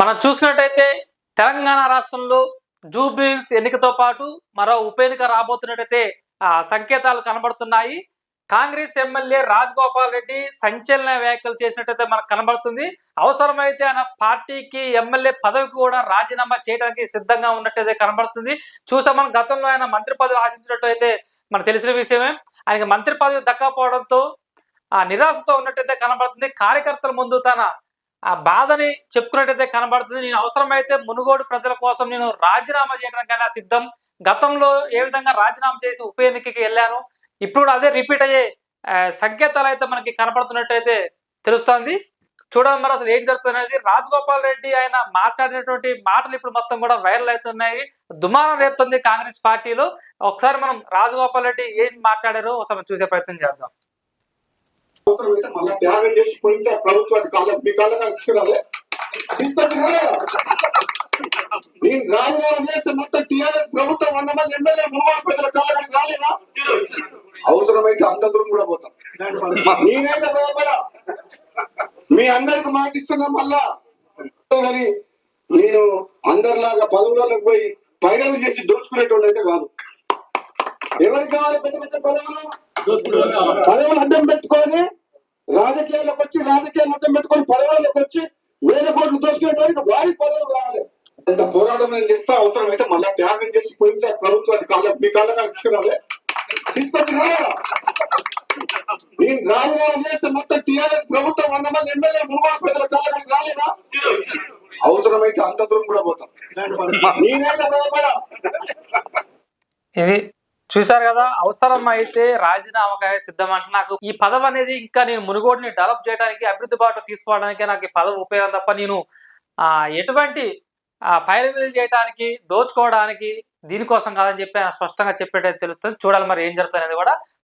మనం చూసినట్టయితే తెలంగాణ రాష్ట్రంలో జూబ్లీస్ ఎన్నికతో పాటు మరో ఉప ఎన్నిక రాబోతున్నట్టయితే ఆ సంకేతాలు కనబడుతున్నాయి. కాంగ్రెస్ ఎమ్మెల్యే రాజగోపాల్ రెడ్డి సంచలన వ్యాఖ్యలు చేసినట్టయితే మనకు కనబడుతుంది. అవసరమైతే ఆయన పార్టీకి ఎమ్మెల్యే పదవికి కూడా రాజీనామా చేయడానికి సిద్ధంగా ఉన్నట్టయితే కనబడుతుంది. చూసాం మనం గతంలో ఆయన మంత్రి పదవి ఆశించినట్టు అయితే మనకు తెలిసిన విషయమే. ఆయనకి మంత్రి పదవి దక్కకపోవడంతో ఆ నిరాశతో ఉన్నట్టయితే కనబడుతుంది. కార్యకర్తల ముందు తన ఆ బాధని చెప్పుకున్నట్టయితే కనబడుతుంది. నేను అవసరమైతే మునుగోడు ప్రజల కోసం నేను రాజీనామా చేయడానికైనా సిద్ధం. గతంలో ఏ విధంగా రాజీనామా చేసి ఉప ఎన్నికకి వెళ్ళాను ఇప్పుడు అదే రిపీట్ అయ్యే సంకేతాలు అయితే మనకి కనపడుతున్నట్టయితే తెలుస్తోంది. చూడాలి మరి అసలు ఏం జరుగుతుంది రాజగోపాల్ రెడ్డి ఆయన మాట్లాడినటువంటి మాటలు ఇప్పుడు మొత్తం కూడా వైరల్ అవుతున్నాయి. దుమారం రేపుతుంది కాంగ్రెస్ పార్టీలో. ఒకసారి మనం రాజగోపాల్ రెడ్డి ఏం మాట్లాడారో ఒకసారి చూసే ప్రయత్నం చేద్దాం. అవసరమైతే మళ్ళీ త్యాగం చేసి పోయిన ప్రభుత్వాన్ని కాళ్ళ మీ కాళ్ళ తీసుకురాలే తీసుకొచ్చినా నేను రాజీనామా చేస్తే మొత్తం టీఆర్ఎస్ ప్రభుత్వం వంద మంది ఎమ్మెల్యే ముమ్మడి ప్రజల కాళ్ళ రాలేనా? అవసరమైతే అంత దూరం కూడా పోతాం. నేనైతే భయపడా. మీ అందరికి మాటిస్తున్నా మళ్ళా. కానీ నేను అందరిలాగా పదవులలోకి పోయి పైరవి చేసి దోచుకునేటోళ్ళు అయితే కాదు. ఎవరికి కావాలి? పెద్ద పెద్ద పదవులు? పదవులు అడ్డం పెట్టుకొని రాజకీయాల్లోకి వచ్చి రాజకీయాలు అడ్డం పెట్టుకొని పదవులకు వచ్చి వేల కోట్లు దోచుకునేటానికి వారికి పదవులు కావాలి. ఎంత పోరాటం నేను చేస్తా అవసరం అయితే మళ్ళా త్యాగం చేసి పోయినసారి ప్రభుత్వాన్ని కాళ్ళ మీ కాళ్ళ తీసుకురాలే. తీసుకొచ్చినా? నేను రాజీనామా చేస్తే మొత్తం టీఆర్ఎస్ ప్రభుత్వం వంద మంది ఎమ్మెల్యే ముమ్మడి ప్రజల కాళ్ళ రాలేనా? అవసరమైతే అంత దూరం కూడా పోతాం. నేనైతే భయపడా. ఇది చూశారు కదా అవసరం అయితే రాజీనామాకాయ సిద్ధం అంటే నాకు ఈ పదవి అనేది ఇంకా నేను మునుగోడుని డెవలప్ చేయడానికి అభివృద్ధి బాటు తీసుకోవడానికి నాకు ఈ పదవి ఉపయోగం తప్ప నేను ఆ, ఎటువంటి పైరవీలు చేయడానికి దోచుకోవడానికి దీనికోసం కాదని చెప్పి ఆయన స్పష్టంగా చెప్పేటైతే తెలుస్తుంది. చూడాలి మరి ఏం జరుగుతుంది అనేది కూడా